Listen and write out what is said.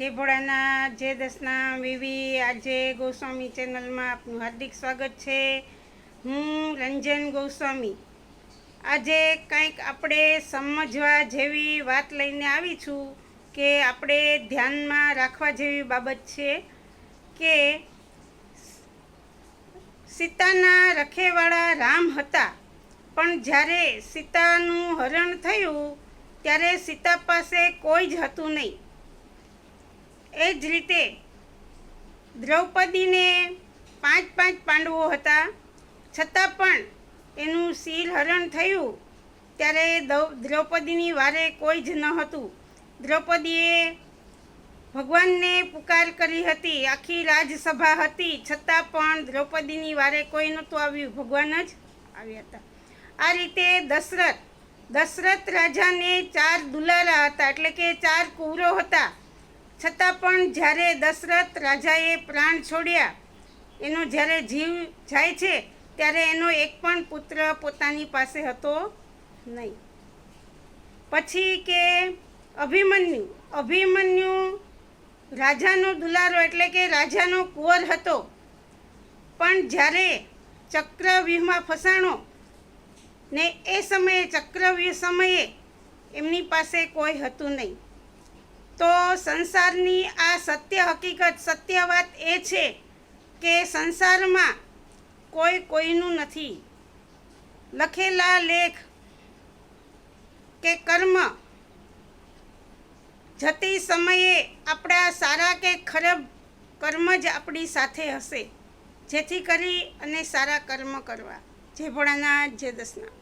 જય ભોળાનાથ જય દસના વિવી આજે ગોસ્વામી ચેનલમાં આપનું હાર્દિક સ્વાગત છે. હું રંજન ગોસ્વામી. આજે કંઈક આપણે સમજવા જેવી વાત લઈને આવી છું કે આપણે ધ્યાનમાં રાખવા જેવી બાબત છે કે સીતાના રખેવાળા રામ હતા. પણ જ્યારે સીતાનું હરણ થયું, ત્યારે સીતા પાસે કોઈ જ હતું નહીં. એ જ રીતે દ્રૌપદીને પાંચ પાંચ પાંડવો હતા. છતાં પણ એનું શીલ હરણ થયું ત્યારે દ્રૌપદીની વારે કોઈ જ ન હતું. દ્રૌપદીએ ભગવાનને પુકાર કરી હતી, આખી રાજસભા હતી. છતાં પણ દ્રૌપદીની વારે કોઈ નહોતું આવ્યું. ભગવાન જ આવ્યા હતા. આ રીતે દશરથ દશરથ રાજાને ચાર દુલારા હતા, એટલે કે ચાર કુંવરો હતા. છતાં પણ જ્યારે દશરથ રાજાએ પ્રાણ છોડ્યા, એનો જ્યારે જીવ જાય છે, ત્યારે એનો એક પણ પુત્ર પોતાની પાસે હતો નહીં. પછી કે અભિમન્યુ અભિમન્યુ રાજાનો દુલારો એટલે કે રાજાનો કુંવર હતો. પણ જ્યારે ચક્રવ્યૂહમાં ફસાણો ને એ સમયે, ચક્રવ્યૂહ સમયે એમની પાસે કોઈ હતું નહીં. તો સંસારની આ સત્ય હકીકત, સત્ય વાત એ છે કે સંસારમાં કોઈ કોઈનું નથી. લખેલા લેખ કે કર્મ જતી સમયે આપણા સારા કે ખરાબ કર્મ જ આપણી સાથે હશે. જેથી કરી અને સારા કર્મ કરવા. જે ભોળાનાથ જે દસના